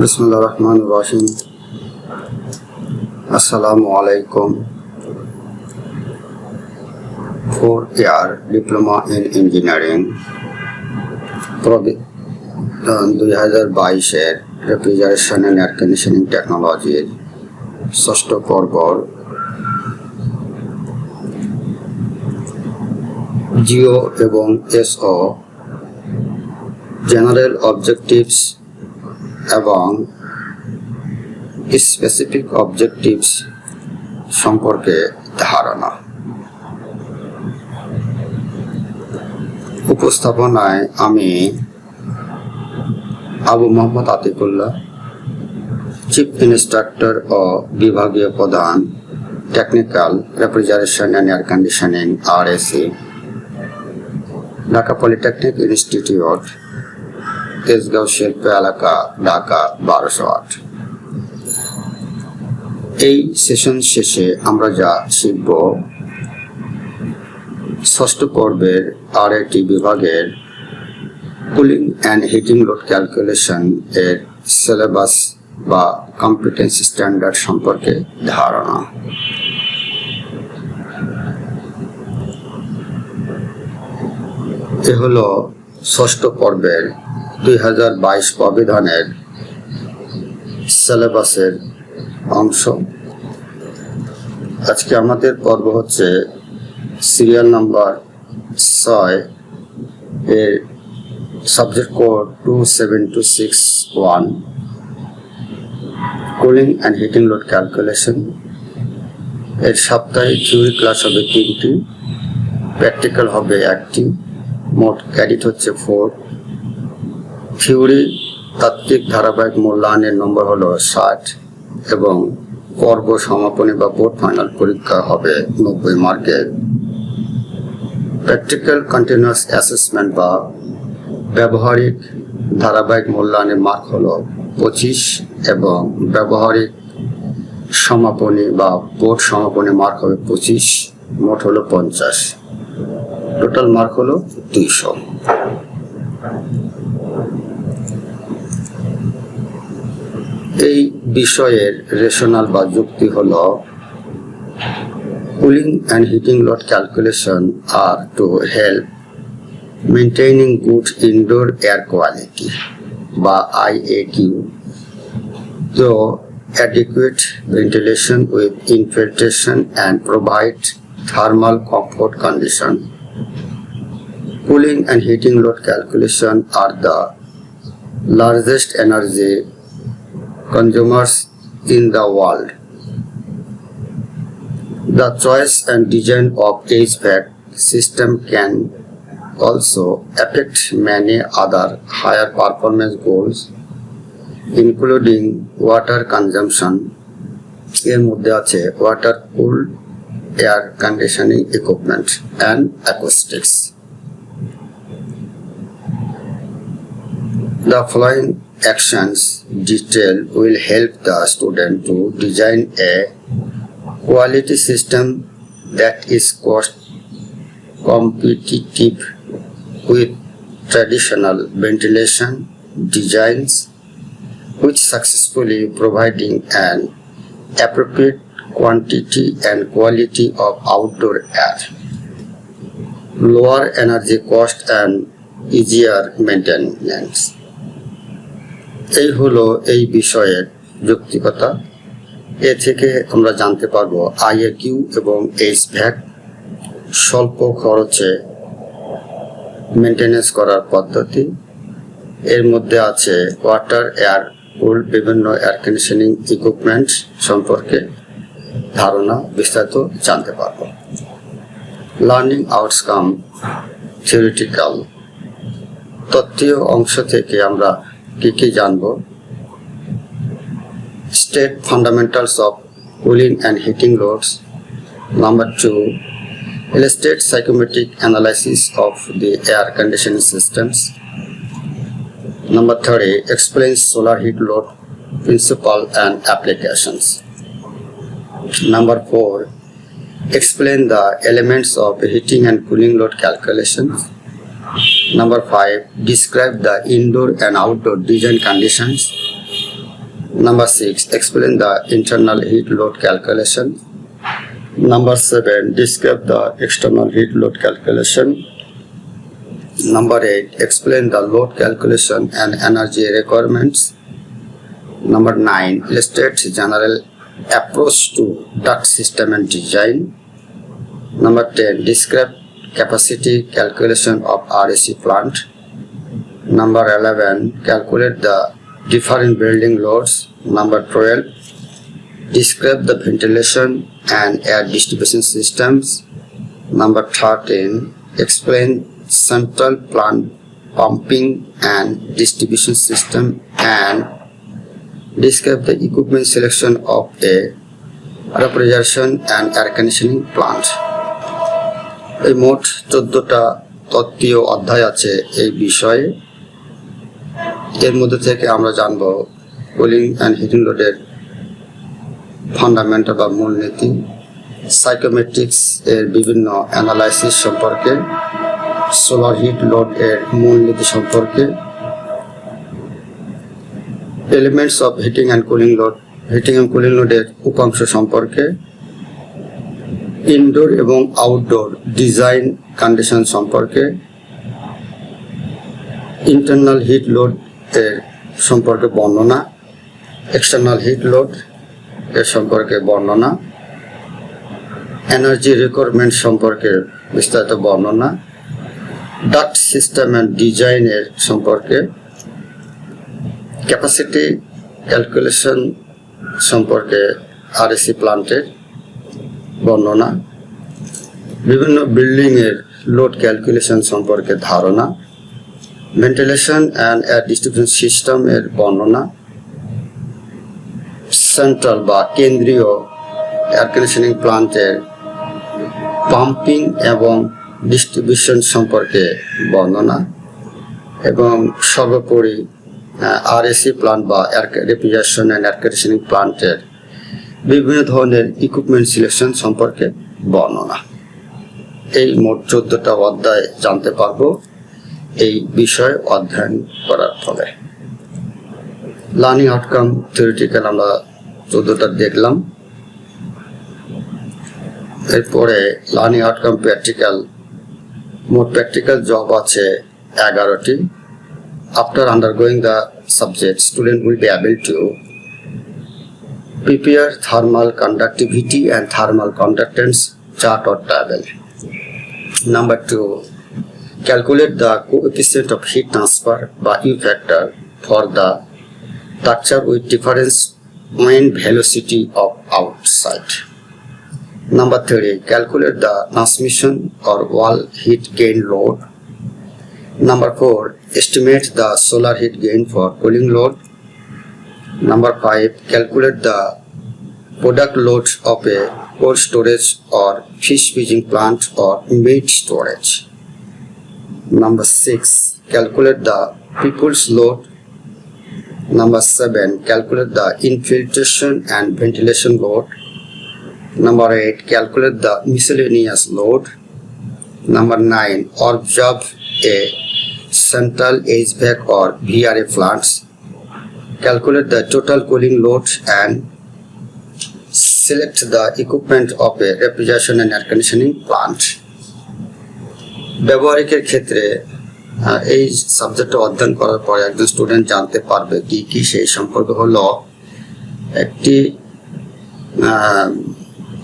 বিসমুল্লাহ রহমান রহিম আসসালামু আলাইকুম four year diploma in engineering দুই হাজার বাইশের রেফ্রিজারেশন অ্যান্ড এয়ার কন্ডিশনিং টেকনোলজির ষষ্ঠ পর্ব। জিও এবং এসও জেনারেল অবজেক্টিভস এবং স্পেসিফিক অবজেক্টিভস সম্পর্কে ধারণা। উপস্থাপনায় আমি আবু মোহাম্মদ আতিকুল্লাহ চিফ ইনস্ট্রাক্টর ও বিভাগীয় প্রধান technical refrigeration and air conditioning R AC Dhaka polytechnic institute Tejgaon শিল্প এলাকা, ঢাকা, বারোশো আট। এই সেশন শেষে আমরা যা শিখব, ষষ্ঠ পর্বের আর একটি বিভাগের cooling and heating load calculation এর সিলেবাস বা কম্পিটেন্স স্ট্যান্ডার্ড সম্পর্কে ধারণা। এ হলো ষষ্ঠ পর্বের দুই হাজার বাইশ প্রবিধানের সিলেবাসের অংশ। আজকে আমাদের পর্ব হচ্ছে সিরিয়াল নাম্বার ছয় এর subject code two seven two six one, cooling and heating load calculation. এর সাপ্তাহিক থিওরি ক্লাস হবে তিনটি, প্র্যাকটিক্যাল হবে একটি, মোট ক্যাডিট হচ্ছে ফোর। থিওরি তাত্ত্বিক ধারাবাহিক মূল্যায়নের নম্বর হলো ষাট এবং পর্ব সমাপনী বা বোর্ড ফাইনাল পরীক্ষা হবে নব্বই মার্কের প্র্যাকটিক্যাল কন্টিনিউয়াস অ্যাসেসমেন্ট বা ব্যবহারিক ধারাবাহিক মূল্যায়নের মার্ক হল পঁচিশ এবং ব্যবহারিক সমাপনী বা বোর্ড সমাপনী মার্ক হবে পঁচিশ, মোট হলো পঞ্চাশ। টোটাল মার্ক হলো দুইশো। এই বিষয়ের রেশনাল বা যুক্তি হল cooling and heating load calculation are to help maintaining good indoor air quality বা I A Q to adequate ventilation with infiltration and provide thermal comfort condition cooling and heating load calculation are the largest energy consumers in the world. The choice and design of HVAC system can also affect many other higher performance goals including water consumption এর মধ্যে আছে water cool air conditioning equipment and acoustics The following actions detail will help the student to design a quality system that is cost competitive with traditional ventilation designs which successfully providing an appropriate quantity and quality of outdoor air, lower energy cost and easier maintenance. এই হলো এই বিষয়ের যৌক্তিকতা। এ থেকে আমরা জানতে পারব আইএকিউ এবং এইচ ভ্যাক স্বল্প খরচে মেনটেনেন্স করার পদ্ধতি। এর মধ্যে আছে ওয়াটার, এয়ার, কুল, বিভিন্ন এয়ার কন্ডিশনিং ইকুইপমেন্ট সম্পর্কে ধারণা বিস্তারিত জানতে পারব। লার্নিং আউটকাম থিওরিটিক্যাল তত্ত্বীয় অংশ থেকে আমরা কি কি জানব state fundamentals of cooling and heating loads number two illustrate psychometric analysis of the air conditioning systems Number 30 explains solar heat load principle and applications. Number 4 explain the elements of heating and cooling load calculations. Number 5 describe the indoor and outdoor design conditions. Number six, explain the internal heat load calculation. Number seven, describe the external heat load calculation. Number eight, explain the load calculation and energy requirements. Number nine, illustrate general approach to duct system and design. Number 10, describe capacity calculation of RAC plant. Number 11, calculate the different building loads. Number 12, describe the ventilation and air distribution systems. Number 13, explain central plant pumping and distribution system and describe the equipment selection of a refrigeration and air conditioning plant. এই মোট চোদ্দটা তত্ত্বীয় অধ্যায় আছে এই বিষয়ে। এর মধ্যে থেকে আমরা জানব কুলিং অ্যান্ড হিটিং লোডের ফান্ডামেন্টাল বা মূলনীতি, সাইকোমেট্রিক্স এর বিভিন্ন অ্যানালাইসিস সম্পর্কে, সোলার হিট লোড এর মূলনীতি সম্পর্কে, elements of heating and cooling load, heating and cooling লোডের উপাংশ সম্পর্কে ইনডোর এবং আউটডোর ডিজাইন কন্ডিশন সম্পর্কে ইন্টারনাল হিট লোড এর সম্পর্কে বর্ণনা, এক্সটার্নাল হিট লোড এর সম্পর্কে বর্ণনা, এনার্জি রিকোয়ারমেন্ট সম্পর্কে বিস্তারিত বর্ণনা ডাক্ট সিস্টেম অ্যান্ড ডিজাইনের সম্পর্কে, ক্যাপাসিটি ক্যালকুলেশন সম্পর্কে আরএসি প্লান্টের বর্ণনা, বিভিন্ন বিল্ডিং এর লোড ক্যালকুলেশন সম্পর্কে ধারণা, ventilation and air distribution system এর বর্ণনা, সেন্ট্রাল বা কেন্দ্রীয় এয়ার কন্ডিশনিং প্লান্টের পাম্পিং এবং ডিস্ট্রিবিউশন সম্পর্কে বর্ণনা, এবং সর্বোপরি আরএসি প্লান্ট বা air refrigeration and air conditioning প্লান্টের বিভিন্ন ধরনের ইকুইপমেন্ট সিলেকশন সম্পর্কে বর্ণনা। এই মোট চোদ্দটা অধ্যায় জানতে পারব এই বিষয়ে অধ্যয়ন করার ফলে। লার্নিং আউটকাম থিওরিটিক্যাল আমরা চোদ্দটা দেখলাম। এরপরে লার্নিং আউটকাম প্র্যাকটিক্যাল মোট প্র্যাকটিক্যাল জব আছে এগারোটি। After undergoing the subject student will be able to prepare thermal conductivity and thermal conductance chart or table. Number two, calculate the coefficient of heat transfer by U factor for the structure with difference when velocity of outside. Number three, calculate the transmission or wall heat gain load. Number four, estimate the solar heat gain for cooling load. Number five, calculate the product load of a cold storage or fish feeding plant or meat storage. Number six, calculate the people's load. Number seven, calculate the infiltration and ventilation load. Number eight, calculate the miscellaneous load. Number nine, observe a central HVAC or VRA plants calculate the total cooling load and select the equipment of a refrigeration and air conditioning plant. ব্যবহারিকের ক্ষেত্রে এই সাবজেক্টটা অধ্যয়ন করার পরে একজন student জানতে পারবে কি কি সেই সম্পর্কে হলো একটি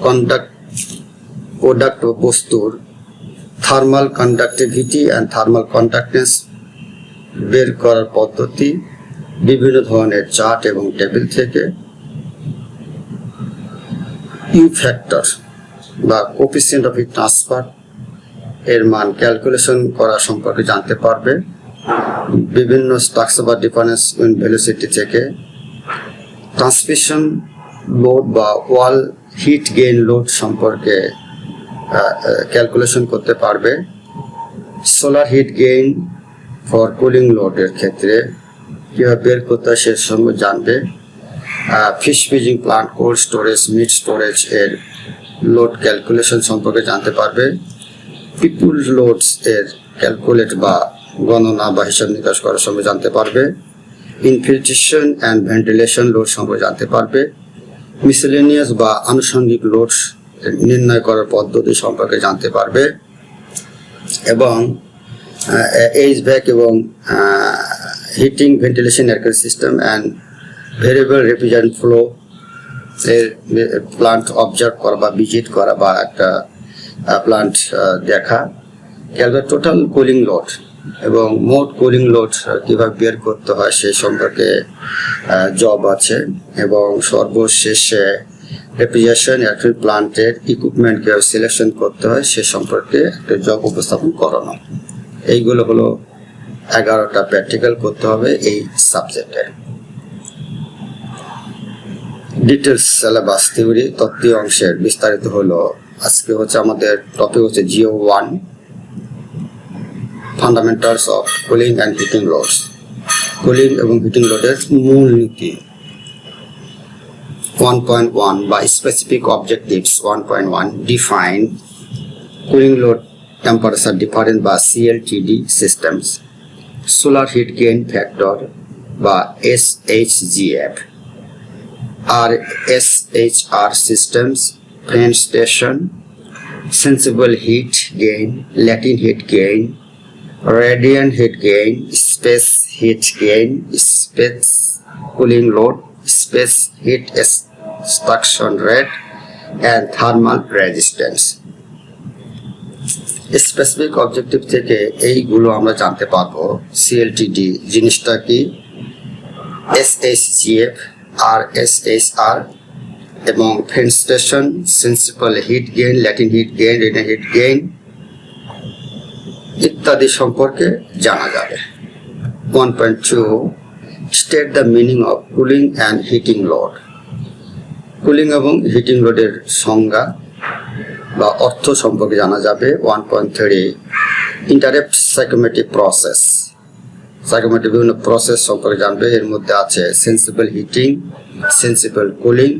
কন্ডাক্ট প্রোডাক্ট ও বস্তুর thermal conductivity and thermal conductance বের করার পদ্ধতি, বিভিন্ন ধরনের চার্ট এবং টেবিল থেকে ইউ ফ্যাক্টর বা কোপিসিয়েন্ট অফ ট্রান্সফার এর মান ক্যালকুলেশন করা সম্পর্কে জানতে পারবে। বিভিন্ন স্ট্রাকচার বা ডিফারেন্স ইন ভেলোসিটি থেকে ট্রান্সমিশন লোড বা ওয়াল হিট গেইন লোড সম্পর্কে ক্যালকুলেশন করতে পারবে। Solar heat gain for cooling লোডের ক্ষেত্রে কীভাবে বের করতে হয় সে সঙ্গে জানবে। Fish freezing plant cold storage meat storage এর লোড ক্যালকুলেশন সম্পর্কে জানতে পারবে পিপুল লোডস এর ক্যালকুলেট বা গণনা বা হিসাব নিকাশ করার সময় জানতে পারবে ইনফিল্ট্রেশন অ্যান্ড ভেন্টিলেশন লোড সম্পর্কে জানতে পারবে মিসেলেনিয়াস বা আনুষঙ্গিক লোড নির্ণয় করার পদ্ধতি সম্পর্কে জানতে পারবে এবং এইচ ব্যাক এবং heating ventilation air system and variable refrigerant flow এর প্লান্ট অবজার্ভ করা বা ভিজিট করা বা একটা প্লান্ট দেখা। ক্যালকুলেট টোটাল কুলিং লোড এবং মোট কুলিং লোড কীভাবে বের করতে হয় সে সম্পর্কে জব আছে এবং সর্বশেষে রেফ্রিজারেশন এয়ারফিল প্লান্টের ইকুইপমেন্ট কীভাবে সিলেকশন করতে হয়, সে সম্পর্কে একটা জব উপস্থাপন করানো। এইগুলো হলো এগারোটা প্র্যাকটিক্যাল করতে হবে এই সাবজেক্টে ডিটেলস সিলেবাস থিওরি তত্ত্বীয় অংশের বিস্তারিত হলো, আজকে হচ্ছে আমাদের টপিক হচ্ছে geo one fundamentals of cooling and heating loads cooling এবং হিটিং লোডের মূল নীতি। ওয়ান পয়েন্ট ওয়ান বা specific objectives one point one define cooling load temperature difference বা CLTD systems solar heat gain factor বা GF R S H R systems fenestration sensible heat gain latent heat gain radiant heat gain space heat gain space cooling load space heat extraction rate and thermal resistance specific objective থেকে এইগুলো আমরা জানতে পারব CLTD জিনিসটা কি? S S GF R S S R এবং fenestration sensible heat gain latent heat gain radiant heat gain ইত্যাদি সম্পর্কে জানা যাবে। One point two state the meaning of cooling and heating load cooling এবং হিটিং লোডের সংজ্ঞা বা অর্থ সম্পর্কে জানা যাবে। One point three interpret psychometric process psychometric বিভিন্ন প্রসেস সম্পর্কে জানবে। এর মধ্যে আছে sensible heating sensible cooling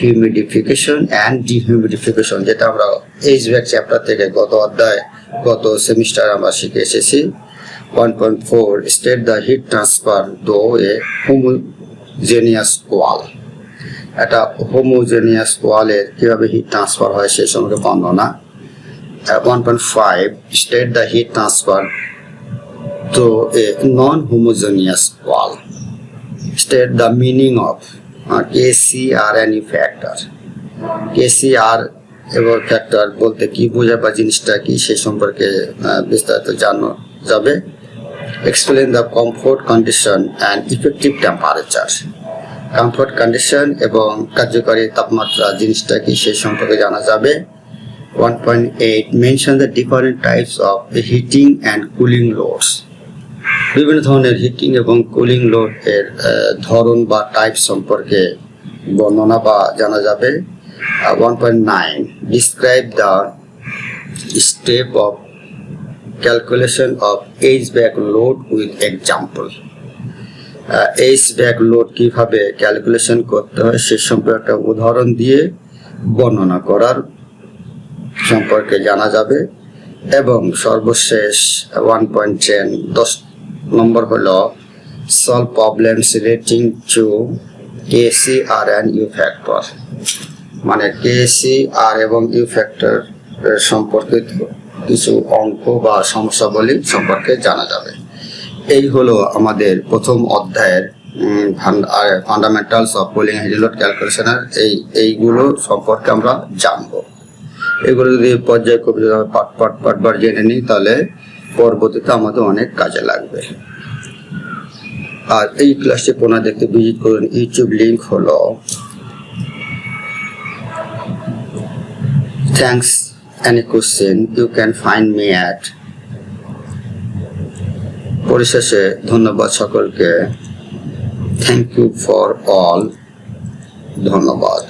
humidification and dehumidification যেটা আমরা এইচ ব্যাক চ্যাপ্টার থেকে গত অধ্যায়, গত সেমিস্টার আমরা শিখে এসেছি। One point four state the heat transfer through a homogeneous ওয়াল একটা হোমোজেনিয়াস ওয়ালের কীভাবে হিট ট্রান্সফার হয় সে সম্পর্কে বর্ণনা। One point five state the heat transfer to a non-homogeneous wall. State the meaning of uh, KCRNE factor. KCR এবং factor বলতে কি বোঝায় বা জিনিসটা কি সে সম্পর্কে বিস্তারিত জানো যাবে explain the comfort condition and effective temperature comfort condition এবং কার্যকরী তাপমাত্রা জিনিসটা কি সে সম্পর্কে জানা যাবে 1.8 mention the different types of heating and cooling loads বিভিন্ন ধরনের হিটিং এবং কুলিং লোড এর ধরন বা টাইপ সম্পর্কে বর্ণনা বা জানা যাবে। One point nine describe the step of calculation of H back load with example H back load কীভাবে ক্যালকুলেশন করতে হয় সে সম্পর্কে একটা উদাহরণ দিয়ে বর্ণনা করার সম্পর্কে জানা যাবে। এবং সর্বশেষ ওয়ান পয়েন্ট টেন দশ নম্বর হলো problems relating to KC R and U factor মানে আর এবং ইউ ফ্যাক্টর সম্পর্কিত কিছু অঙ্ক বা সমস্যাবলী সম্পর্কে জানা যাবে। এই হলো আমাদের প্রথম অধ্যায়ের fundamentals of cooling heating load ক্যালকুলেশনের এই, এইগুলো সম্পর্কে আমরা জানব। এগুলো যদি পর্যায়ক্রমে পাট পাট পাটবার জেনে নিই তাহলে পরবর্তীতে আমাদের অনেক কাজে লাগবে। আর এই ক্লাসটি পুনः দেখতে ভিজিট করুন ইউটিউব লিঙ্ক হলো। Thanks any question you can find me at পরিশেষে ধন্যবাদ সকলকে। থ্যাংক ইউ ফর অল ধন্যবাদ।